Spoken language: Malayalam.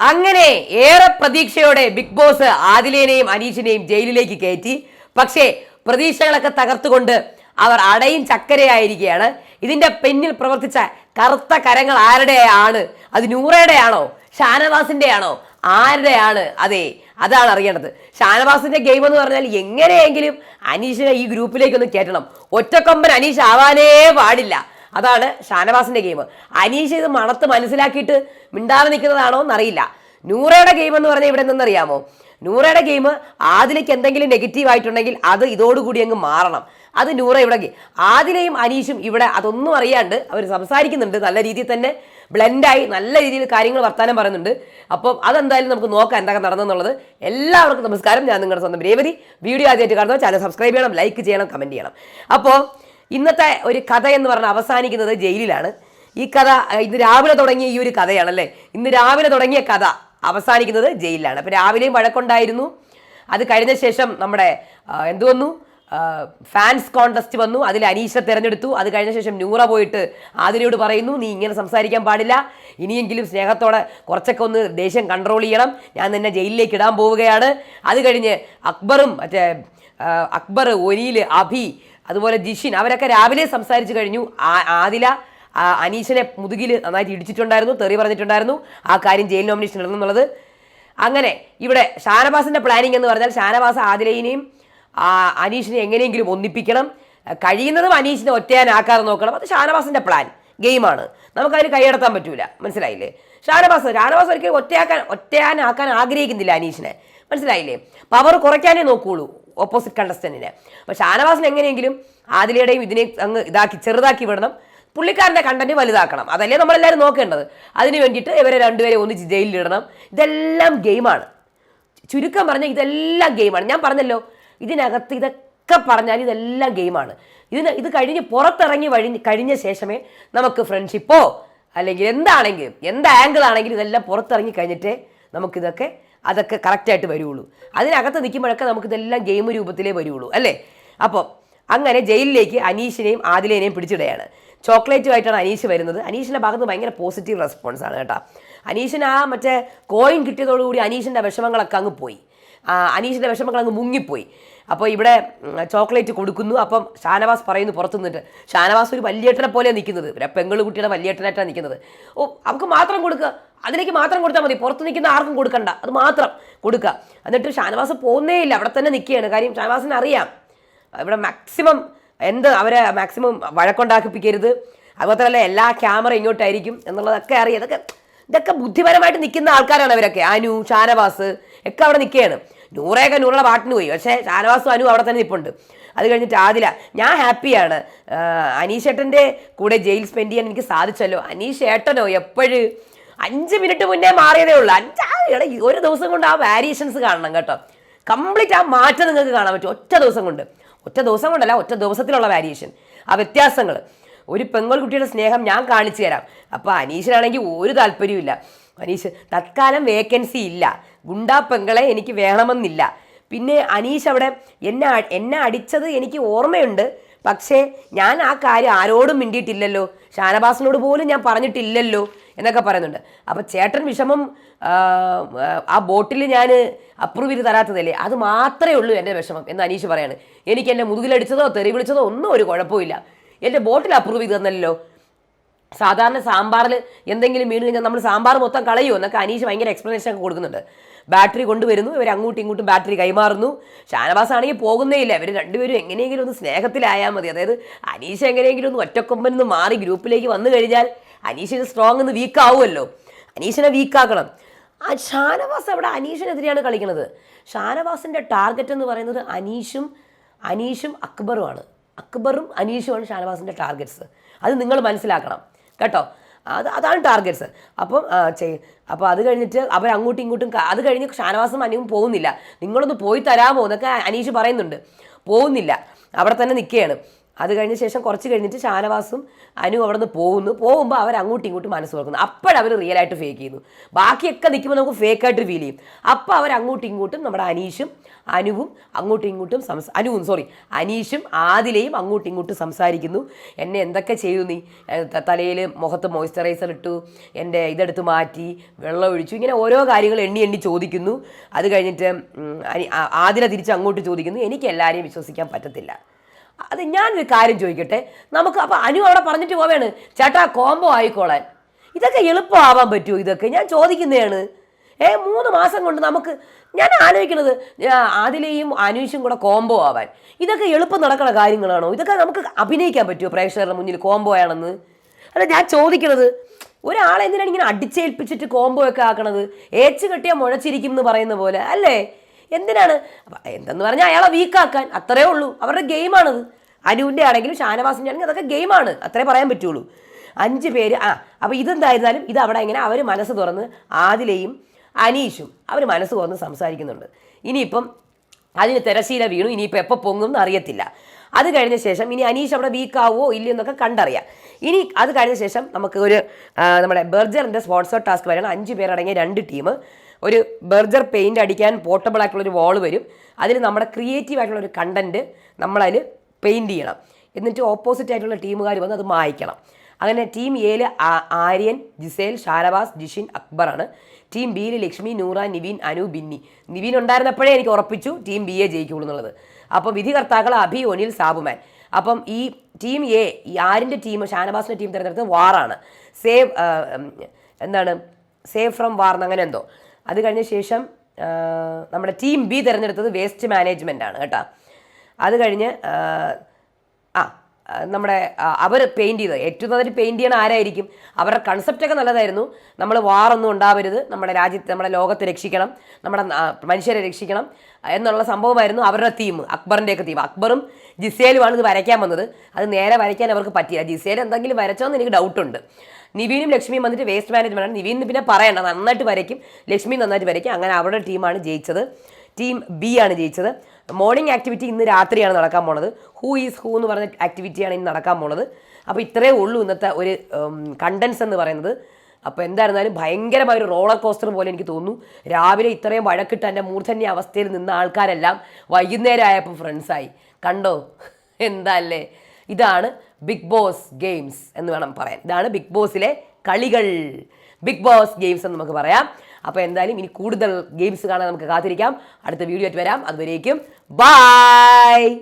അങ്ങനെ ഏറെ പ്രതീക്ഷയോടെ ബിഗ് ബോസ് ആദിലേനെയും അനീഷിനെയും ജയിലിലേക്ക് കയറ്റി. പക്ഷേ പ്രതീക്ഷകളൊക്കെ തകർത്തുകൊണ്ട് അവർ അടയും ചക്കരയായിരിക്കുകയാണ്. ഇതിന്റെ പിന്നിൽ പ്രവർത്തിച്ച കറുത്ത കരങ്ങൾ ആരുടെയാണ്? അത് നൂറയുടെയാണോ? ഷാനവാസിന്റെയാണോ? ആരുടെയാണ്? അതെ അതാണ് അറിയേണ്ടത്. ഷാനവാസിന്റെ ഗെയിം എന്ന് പറഞ്ഞാൽ എങ്ങനെയെങ്കിലും അനീഷിനെ ഈ ഗ്രൂപ്പിലേക്കൊന്ന് കയറ്റണം. ഒറ്റക്കൊമ്പൻ അനീഷ് ആവാനേ പാടില്ല. അതാണ് ഷാനവാസിന്റെ ഗെയിം. അനീഷ് ഇത് മണത്ത് മനസ്സിലാക്കിയിട്ട് മിണ്ടാതെ നിൽക്കുന്നതാണോ എന്നറിയില്ല. നൂറയുടെ ഗെയിം എന്ന് പറഞ്ഞാൽ ഇവിടെ നിന്നറിയാമോ നൂറയുടെ ഗെയിം ആദിലേക്ക് എന്തെങ്കിലും നെഗറ്റീവ് ആയിട്ടുണ്ടെങ്കിൽ അത് ഇതോടുകൂടി അങ്ങ് മാറണം. അത് നൂറ ഇവിടെ ആദിലെയും അനീഷും ഇവിടെ അതൊന്നും അറിയാണ്ട് അവർ സംസാരിക്കുന്നുണ്ട്. നല്ല രീതിയിൽ തന്നെ ബ്ലെൻഡായി നല്ല രീതിയിൽ കാര്യങ്ങൾ വർത്താനം പറയുന്നുണ്ട്. അപ്പോൾ അതെന്തായാലും നമുക്ക് നോക്കാം എന്തൊക്കെ നടന്നെന്നുള്ളത്. എല്ലാവർക്കും നമസ്കാരം. ഞാൻ നിങ്ങളുടെ സ്വന്തം രേവതി. വീഡിയോ ആദ്യമായിട്ട് കാണുന്നത് ചാനൽ സബ്സ്ക്രൈബ് ചെയ്യണം ലൈക്ക് ചെയ്യണം കമന്റ് ചെയ്യണം. അപ്പോൾ ഇന്നത്തെ ഒരു കഥ എന്ന് പറഞ്ഞാൽ അവസാനിക്കുന്നത് ജയിലിലാണ്. ഈ കഥ ഇന്ന് രാവിലെ തുടങ്ങിയ ഈ ഒരു കഥയാണല്ലേ? ഇന്ന് രാവിലെ തുടങ്ങിയ കഥ അവസാനിക്കുന്നത് ജയിലിലാണ്. അപ്പോൾ രാവിലെയും വഴക്കുണ്ടായിരുന്നു. അത് കഴിഞ്ഞ ശേഷം നമ്മുടെ എന്തു വന്നു? ഫാൻസ് കോൺടെസ്റ്റ് വന്നു. അതിൽ അനീഷ തിരഞ്ഞെടുത്തു. അത് കഴിഞ്ഞ ശേഷം നൂറ പോയിട്ട് ആതിരയോട് പറയുന്നു നീ ഇങ്ങനെ സംസാരിക്കാൻ പാടില്ല. ഇനിയെങ്കിലും സ്നേഹത്തോടെ കുറച്ചൊക്കെ ഒന്ന് ദേഷ്യം കൺട്രോൾ ചെയ്യണം. ഞാൻ നിന്നെ ജയിലിലേക്ക് ഇടാൻ പോവുകയാണ്. അത് കഴിഞ്ഞ് അക്ബറും മറ്റേ അക്ബർ ഒനിയിൽ അഭി അതുപോലെ ജിഷിൻ അവരൊക്കെ രാവിലെ സംസാരിച്ചു കഴിഞ്ഞു. ആദില അനീഷിനെ മുതുകിൽ നന്നായിട്ട് ഇടിച്ചിട്ടുണ്ടായിരുന്നു തെറി പറഞ്ഞിട്ടുണ്ടായിരുന്നു. ആ കാര്യം ജയിൽ നോമിനേഷൻ ഇടണമെന്നുള്ളത് അങ്ങനെ ഇവിടെ ഷാനവാസിന്റെ പ്ലാനിങ് എന്ന് പറഞ്ഞാൽ ഷാനവാസ് ആദിലയിനെയും അനീഷിനെ എങ്ങനെയെങ്കിലും ഒന്നിപ്പിക്കണം. കഴിയുന്നതും അനീഷിനെ ഒറ്റയാനാക്കാതെ നോക്കണം. അത് ഷാനവാസിന്റെ പ്ലാൻ ഗെയിമാണ് നമുക്കതിന് കൈയടത്താൻ പറ്റൂല. മനസ്സിലായില്ലേ? ഷാനവാസ് ഷാനവാസ് ഒരിക്കലും ഒറ്റയാക്കാൻ ഒറ്റയാനാക്കാൻ ആഗ്രഹിക്കുന്നില്ല അനീഷിനെ. മനസ്സിലായില്ലേ? പവർ കുറയ്ക്കാനേ നോക്കുകയുള്ളൂ ഓപ്പോസിറ്റ് കണ്ടസ്റ്റന്റിന് അപ്പോൾ ഷാനവാസിന് എങ്ങനെയെങ്കിലും ആദിലയുടെയും ഇതിനെ അങ്ങ് ഇതാക്കി ചെറുതാക്കി വിടണം. പുള്ളിക്കാരന്റെ കണ്ടന്റ് വലുതാക്കണം. അതല്ലേ നമ്മളെല്ലാവരും നോക്കേണ്ടത്. അതിന് വേണ്ടിയിട്ട് ഇവരെ രണ്ടുപേരെ ഒന്നിച്ച് ജയിലിലിടണം ഇതെല്ലാം ഗെയിമാണ് ചുരുക്കം പറഞ്ഞാൽ ഇതെല്ലാം ഗെയിമാണ് ഞാൻ പറഞ്ഞല്ലോ ഇതിനകത്ത് ഇതൊക്കെ പറഞ്ഞാൽ ഇതെല്ലാം ഗെയിമാണ് ഇതിന് ഇത് കഴിഞ്ഞ് പുറത്തിറങ്ങി വഴി കഴിഞ്ഞ ശേഷമേ നമുക്ക് ഫ്രണ്ട്ഷിപ്പോ അല്ലെങ്കിൽ എന്താണെങ്കിലും എന്ത് ആംഗിൾ ആണെങ്കിലും ഇതെല്ലാം പുറത്തിറങ്ങി കഴിഞ്ഞിട്ടേ നമുക്കിതൊക്കെ അതൊക്കെ കറക്റ്റായിട്ട് വരുള്ളൂ. അതിനകത്ത് നിൽക്കുമ്പോഴൊക്കെ നമുക്കിതെല്ലാം ഗെയിം രൂപത്തിലേ വരുള്ളൂ അല്ലേ? അപ്പോൾ അങ്ങനെ ജയിലിലേക്ക് അനീഷിനെയും ആദിലേനെയും പിടിച്ചിടുകയാണ്. ചോക്ലേറ്റുമായിട്ടാണ് അനീഷ് വരുന്നത്. അനീഷിന്റെ ഭാഗത്ത് ഭയങ്കര പോസിറ്റീവ് റെസ്പോൺസ് ആണ് കേട്ടോ. അനീഷിന് ആ മറ്റേ കോയിൻ കിട്ടിയതോടുകൂടി അനീഷിന്റെ വിഷമങ്ങളൊക്കെ അങ്ങ് പോയി. അനീഷിന്റെ വിഷമങ്ങൾ അങ്ങ് മുങ്ങിപ്പോയി. അപ്പോൾ ഇവിടെ ചോക്ലേറ്റ് കൊടുക്കുന്നു. അപ്പം ഷാനവാസ് പറയുന്നു പുറത്തു നിന്നിട്ട് ഷാനവാസ് ഒരു വല്യേട്ടനെ പോലെ നിൽക്കുന്നത് ഒരു പെങ്ങൾ കുട്ടിയുടെ വല്യേട്ടനായിട്ടാണ് നിൽക്കുന്നത് ഓ അവർക്ക് മാത്രം കൊടുക്കുക. അതിലേക്ക് മാത്രം കൊടുത്താൽ മതി. പുറത്ത് നിൽക്കുന്ന ആർക്കും കൊടുക്കണ്ട. അത് മാത്രം കൊടുക്കുക. എന്നിട്ട് ഷാനവാസ് പോകുന്നേ ഇല്ല. അവിടെ തന്നെ നിൽക്കുകയാണ് കാര്യം ഷാനവാസിന് അറിയാം. ഇവിടെ മാക്സിമം എന്ത് അവരെ മാക്സിമം വഴക്കുണ്ടാക്കിപ്പിക്കരുത്. അതുപോലെ എല്ലാ ക്യാമറ ഇങ്ങോട്ടായിരിക്കും എന്നുള്ളതൊക്കെ അറിയാം. ഇതൊക്കെ ഇതൊക്കെ ബുദ്ധിപരമായിട്ട് നിൽക്കുന്ന ആൾക്കാരാണ് അവരൊക്കെ. അനു ഷാനവാസ് ഒക്കെ അവിടെ നിൽക്കുകയാണ് നൂറയൊക്കെ നൂറുള്ള പാട്ടിന് പോയി. പക്ഷേ ഷാനവാസും അനു അവിടെ തന്നെ നിൽപ്പുണ്ട് അത് കഴിഞ്ഞിട്ട് ആദില ഞാൻ ഹാപ്പിയാണ്. അനീഷ് ഏട്ടന്റെ കൂടെ ജയിൽ സ്പെൻഡ് ചെയ്യാൻ എനിക്ക് സാധിച്ചല്ലോ. അനീഷ് ഏട്ടനോ എപ്പോഴും? അഞ്ച് മിനിറ്റ് മുന്നേ മാറിയതേ ഉള്ളൂ. അഞ്ചാ ഒരു ദിവസം കൊണ്ട് ആ വാരിയേഷൻസ് കാണണം കേട്ടോ. കംപ്ലീറ്റ് ആ മാറ്റം നിങ്ങൾക്ക് കാണാൻ പറ്റും. ഒറ്റ ദിവസം കൊണ്ട്. ഒറ്റ ദിവസം കൊണ്ടല്ല ഒറ്റ ദിവസത്തിലുള്ള വാരിയേഷൻ ആ വ്യത്യാസങ്ങൾ. ഒരു പെങ്ങൾ കുട്ടിയുടെ സ്നേഹം ഞാൻ കാണിച്ചു തരാം. അപ്പോൾ അനീഷിനാണെങ്കിൽ ഒരു താല്പര്യമില്ല അനീഷ് തത്കാലം വേക്കൻസി ഇല്ല. ഗുണ്ടാ പെങ്ങളെ എനിക്ക് വേണമെന്നില്ല. പിന്നെ അനീഷ് അവിടെ എന്നെ എന്നെ അടിച്ചത് എനിക്ക് ഓർമ്മയുണ്ട്. പക്ഷേ ഞാൻ ആ കാര്യം ആരോടും മിണ്ടിയിട്ടില്ലല്ലോ. ഷാനവാസിനോട് പോലും ഞാൻ പറഞ്ഞിട്ടില്ലല്ലോ എന്നൊക്കെ പറയുന്നുണ്ട്. അപ്പോൾ ചേട്ടൻ വിഷമം ആ, ബോട്ടിൽ ഞാൻ അപ്രൂവ് ചെയ്ത് തരാത്തതല്ലേ? അത് മാത്രമേ ഉള്ളൂ എന്റെ വിഷമം എന്ന് അനീഷ് പറയാണ്. എനിക്ക് എന്റെ മുതുകിലടിച്ചതോ തെറി വിളിച്ചതോ ഒന്നും ഒരു കുഴപ്പമില്ല എന്റെ ബോട്ടിൽ അപ്രൂവ് ചെയ്ത് തന്നല്ലോ. സാധാരണ സാമ്പാറിൽ എന്തെങ്കിലും വീണ് നമ്മൾ സാമ്പാർ മൊത്തം കളയുമോ എന്നൊക്കെ അനീഷ് ഭയങ്കര എക്സ്പ്ലനേഷൻ ഒക്കെ കൊടുക്കുന്നുണ്ട്. ബാറ്ററി കൊണ്ടുവരുന്നു. ഇവർ അങ്ങോട്ടും ഇങ്ങോട്ടും ബാറ്ററി കൈമാറുന്നു. ഷാനവാസ് ആണെങ്കിൽ പോകുന്നേ ഇല്ല ഇവർ രണ്ടുപേരും എങ്ങനെയെങ്കിലും ഒന്ന് സ്നേഹത്തിലായാൽ മതി. അതായത് അനീഷ് എങ്ങനെയെങ്കിലും ഒന്ന് ഒറ്റക്കൊമ്പൻ നിന്ന് മാറി ഗ്രൂപ്പിലേക്ക് വന്നു കഴിഞ്ഞാൽ അനീഷിന് സ്ട്രോങ് എന്ന് വീക്ക് ആവുമല്ലോ. അനീഷിനെ വീക്കാക്കണം ആ ഷാനവാസ് അവിടെ അനീഷിനെതിരെയാണ് കളിക്കുന്നത്. ഷാനവാസിന്റെ ടാർഗറ്റ് എന്ന് പറയുന്നത് അനീഷും അനീഷും അക്ബറുമാണ്. അക്ബറും അനീഷുമാണ് ഷാനവാസിന്റെ ടാർഗറ്റ്സ് അത് നിങ്ങൾ മനസ്സിലാക്കണം. കേട്ടോ? അത് അതാണ് ടാർഗറ്റ്സ് അപ്പം ചെയ് അപ്പോൾ അത് കഴിഞ്ഞിട്ട് അവർ അങ്ങോട്ടും ഇങ്ങോട്ടും അത് കഴിഞ്ഞ് ഷാനവാസും അനിയും പോകുന്നില്ല. നിങ്ങളൊന്ന് പോയി തരാമോ? എന്നൊക്കെ അനീഷ് പറയുന്നുണ്ട്. പോകുന്നില്ല. അവിടെ തന്നെ നിൽക്കുകയാണ്. അത് കഴിഞ്ഞ ശേഷം കുറച്ച് കഴിഞ്ഞിട്ട് ഷാനവാസും അനു അവിടെ നിന്ന് പോകുന്നു. പോകുമ്പോൾ അവർ അങ്ങോട്ടും ഇങ്ങോട്ടും മനസ്സ് തുറക്കുന്നു. അപ്പോഴവർ റിയൽ ആയിട്ട് ഫേക്ക് ചെയ്യുന്നു. ബാക്കിയൊക്കെ നിൽക്കുമ്പോൾ നമുക്ക് ഫേക്ക് ആയിട്ട് ഫീൽ ചെയ്യും. അപ്പോൾ അവർ അങ്ങോട്ടും ഇങ്ങോട്ടും നമ്മുടെ അനീഷും അനുവും അങ്ങോട്ടും ഇങ്ങോട്ടും സംസാ അനുവും സോറി അനീഷും ആദിലയും അങ്ങോട്ടും ഇങ്ങോട്ടും സംസാരിക്കുന്നു. എന്നെ എന്തൊക്കെ ചെയ്തു നീ? തലയിൽ മുഖത്ത് മോയ്സ്ചറൈസർ ഇട്ടു എന്റെ ഇതെടുത്ത് മാറ്റി വെള്ളം ഒഴിച്ചു ഇങ്ങനെ ഓരോ കാര്യങ്ങൾ എണ്ണി എണ്ണി ചോദിക്കുന്നു. അത് കഴിഞ്ഞിട്ട് ആദില തിരിച്ച് അങ്ങോട്ട് ചോദിക്കുന്നു. എനിക്ക് എല്ലാവരെയും വിശ്വസിക്കാൻ പറ്റത്തില്ല. അത് ഞാനൊരു കാര്യം ചോദിക്കട്ടെ? നമുക്ക് അപ്പോൾ അനു അവിടെ പറഞ്ഞിട്ട് പോവേണ്. ചേട്ടാ കോംബോ ആയിക്കോളാൻ. ഇതൊക്കെ എളുപ്പമാവാൻ പറ്റുമോ ഇതൊക്കെ? ഞാൻ ചോദിക്കുന്നതാണ്. ഏ മൂന്ന് മാസം കൊണ്ട് നമുക്ക് ഞാൻ ആലോചിക്കുന്നത് അതിലെയും അനീഷും കൂടെ കോംബോ ആവാൻ. ഇതൊക്കെ എളുപ്പം നടക്കുന്ന കാര്യങ്ങളാണോ? ഇതൊക്കെ നമുക്ക് അഭിനയിക്കാൻ പറ്റുമോ പ്രേക്ഷകരുടെ മുന്നിൽ കോംബോ ആണെന്ന്? അല്ല ഞാൻ ചോദിക്കുന്നത് ഒരാളെ എന്തിനാണ് ഇങ്ങനെ അടിച്ചേൽപ്പിച്ചിട്ട് കോംബോ ഒക്കെ ആക്കണത്? ഏച്ച് കെട്ടിയാൽ മുഴച്ചിരിക്കും എന്ന് പറയുന്ന പോലെ അല്ലേ? എന്തിനാണ്? എന്തെന്ന് പറഞ്ഞാൽ അയാളെ വീക്കാക്കാൻ അത്രേ ഉള്ളൂ. അവരുടെ ഗെയിമാണത് അനുവിന്റെ ആണെങ്കിലും ഷാനവാസിന്റെ ആണെങ്കിലും അതൊക്കെ ഗെയിമാണ് അത്രേ പറയാൻ പറ്റുള്ളൂ. അഞ്ച് പേര് ആ അപ്പോൾ ഇതെന്തായിരുന്നാലും ഇത് അവിടെ ഇങ്ങനെ അവർ മനസ്സ് തുറന്ന് ആദിലയും അനീഷും അവർ മനസ്സ് തുറന്ന് സംസാരിക്കുന്നുണ്ട്. ഇനിയിപ്പം അതിന് തിരശീല വീണു. ഇനിയിപ്പോൾ എപ്പോൾ പൊങ്ങും എന്ന് അറിയത്തില്ല. അത് കഴിഞ്ഞ ശേഷം ഇനി അനീഷ് അവിടെ വീക്കാവോ ഇല്ലയോ എന്നൊക്കെ കണ്ടറിയാം. ഇനി അത് കഴിഞ്ഞ ശേഷം നമുക്ക് ഒരു നമ്മുടെ ബർജറിന്റെ സ്പോൺസർ ടാസ്ക് വരണം അഞ്ച് പേരടങ്ങിയ രണ്ട് ടീം ഒരു ബർജർ പെയിന്റ് അടിക്കാൻ പോർട്ടബിൾ ആയിട്ടുള്ളൊരു വാൾ വരും. അതിൽ നമ്മുടെ ക്രിയേറ്റീവ് ആയിട്ടുള്ള ഒരു കണ്ടന്റ് നമ്മളതിൽ പെയിന്റ് ചെയ്യണം. എന്നിട്ട് ഓപ്പോസിറ്റ് ആയിട്ടുള്ള ടീമുകാർ വന്ന് അത് മായ്ക്കണം. അങ്ങനെ ടീം എയിൽ ആര്യൻ ജിസേൽ ഷാരവാസ് ജിഷിൻ അക്ബറാണ് ടീം ബിയിൽ ലക്ഷ്മി നൂറ നിവിൻ അനു ബിന്നി. നിവിൻ ഉണ്ടായിരുന്നപ്പോഴേ എനിക്ക് ഉറപ്പിച്ചു ടീം ബി എ ജയിക്കുള്ളൂ എന്നുള്ളത്. അപ്പോൾ വിധികർത്താക്കൾ അഭി ഒനിൽ സാബുമാൻ. അപ്പം ഈ ടീം എ ഈ ആരിന്റെ ടീം ഷാനവാസിന്റെ ടീം തിരഞ്ഞെടുത്തത് വാറാണ്. സേവ് എന്താണ്? സേവ് ഫ്രം വാർ അങ്ങനെ എന്തോ. അത് കഴിഞ്ഞ ശേഷം നമ്മുടെ ടീം ബി തിരഞ്ഞെടുത്തത് വേസ്റ്റ് മാനേജ്മെന്റ് ആണ് കേട്ടോ. അത് കഴിഞ്ഞ് ആ, നമ്മുടെ അവർ പെയിന്റ് ചെയ്തത്. ഏറ്റവും നന്നായിട്ട് പെയിന്റ് ചെയ്യണ ആരായിരിക്കും? അവരുടെ കൺസെപ്റ്റൊക്കെ നല്ലതായിരുന്നു. നമ്മൾ വാറൊന്നും ഉണ്ടാവരുത്. നമ്മുടെ രാജ്യത്തെ നമ്മുടെ ലോകത്തെ രക്ഷിക്കണം. നമ്മുടെ മനുഷ്യരെ രക്ഷിക്കണം എന്നുള്ള സംഭവമായിരുന്നു അവരുടെ തീം അക്ബറിന്റെയൊക്കെ തീം അക്ബറും ജിസേലുമാണ് ഇത് വരയ്ക്കാൻ വന്നത്. അത് നേരെ വരയ്ക്കാൻ അവർക്ക് പറ്റിയില്ല. ജിസേൽ എന്തെങ്കിലും വരച്ചോന്ന് എനിക്ക് ഡൗട്ടുണ്ട് നിവീനും ലക്ഷ്മിയും വന്നിട്ട് വേസ്റ്റ് മാനേജ്മെന്റ് ആണ്. നിവീൻ പിന്നെ പറയണ്ട നന്നായിട്ട് വരയ്ക്കും. ലക്ഷ്മി നന്നായിട്ട് വരയ്ക്കും. അങ്ങനെ അവരുടെ ടീമാണ് ജയിച്ചത്. ടീം ബി ആണ് ജയിച്ചത്. മോർണിംഗ് ആക്ടിവിറ്റി ഇന്ന് രാത്രിയാണ് നടക്കാൻ പോണത്. ഹൂ ഈസ് ഹൂ എന്ന് പറഞ്ഞ ആക്ടിവിറ്റിയാണ് ഇന്ന് നടക്കാൻ പോണത്. അപ്പോൾ ഇത്രയേ ഉള്ളൂ ഇന്നത്തെ ഒരു കണ്ടൻസ് എന്ന് പറയുന്നത്. അപ്പോൾ എന്തായിരുന്നാലും ഭയങ്കരമായ ഒരു റോളർ കോസ്റ്റർ പോലെ എനിക്ക് തോന്നുന്നു. രാവിലെ ഇത്രയും വഴക്കിട്ട് എന്റെ മൂർധന്യ അവസ്ഥയിൽ നിന്ന ആൾക്കാരെല്ലാം വൈകുന്നേരം ആയപ്പോൾ ഫ്രണ്ട്സായി കണ്ടോ? എന്താ അല്ലേ? ഇതാണ് ബിഗ് ബോസ് ഗെയിംസ് എന്ന് വേണം പറയാൻ. ഇതാണ് ബിഗ് ബോസിലെ കളികൾ. ബിഗ് ബോസ് ഗെയിംസ് എന്ന് നമുക്ക് പറയാം. അപ്പോൾ എന്തായാലും ഇനി കൂടുതൽ ഗെയിംസ് കാണാൻ നമുക്ക് കാത്തിരിക്കാം. അടുത്ത വീഡിയോ ആയിട്ട് വരാം. അതുവരേക്കും ബൈ